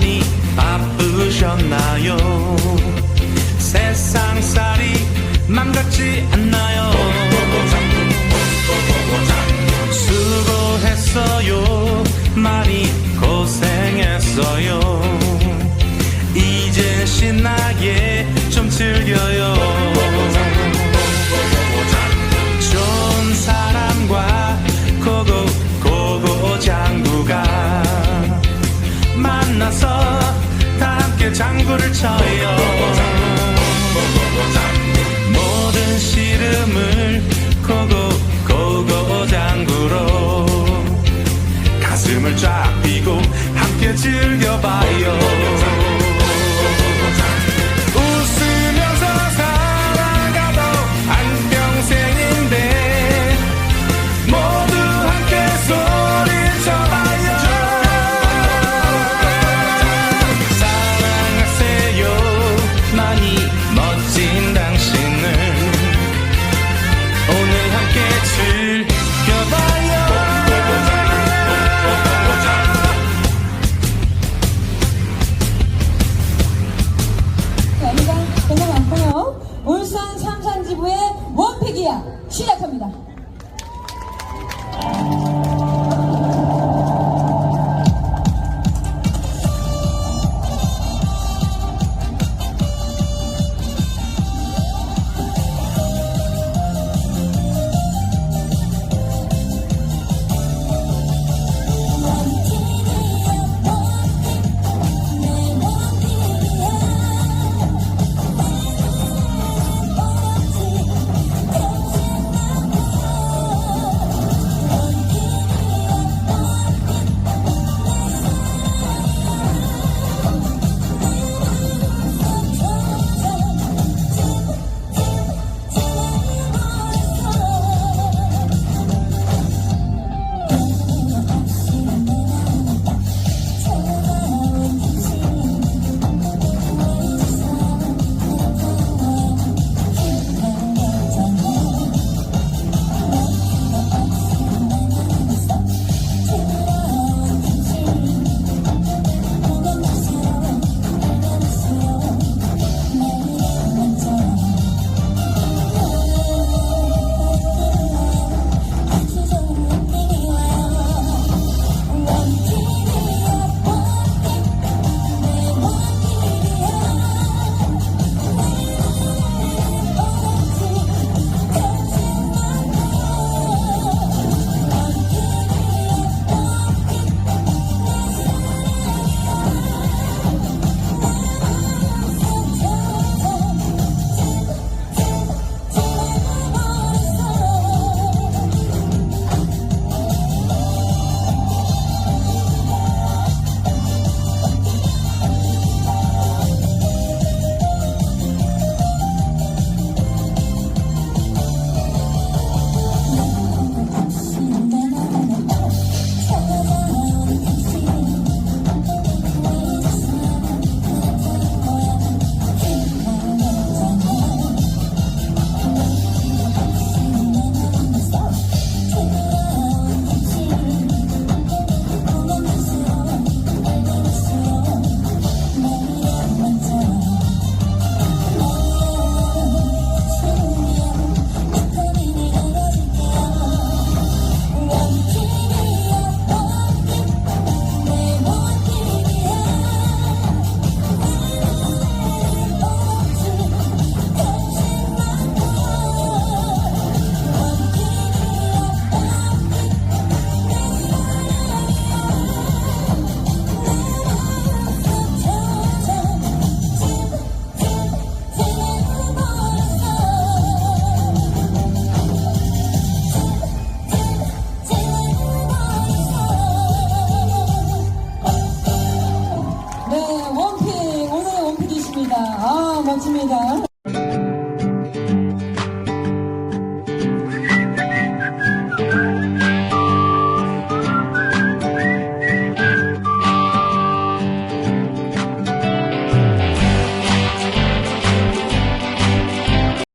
많이 바쁘셨나요? 세상살이 맘같지 않나요? 수고했어요. 많이 고생했어요. 이제 신나게 좀 즐겨요. 장구를 쳐요. 모든 시름을 고고 고고 장구로 가슴을 쫙 비고 함께 즐겨봐요. 드디어 시작합니다. 마칩니다.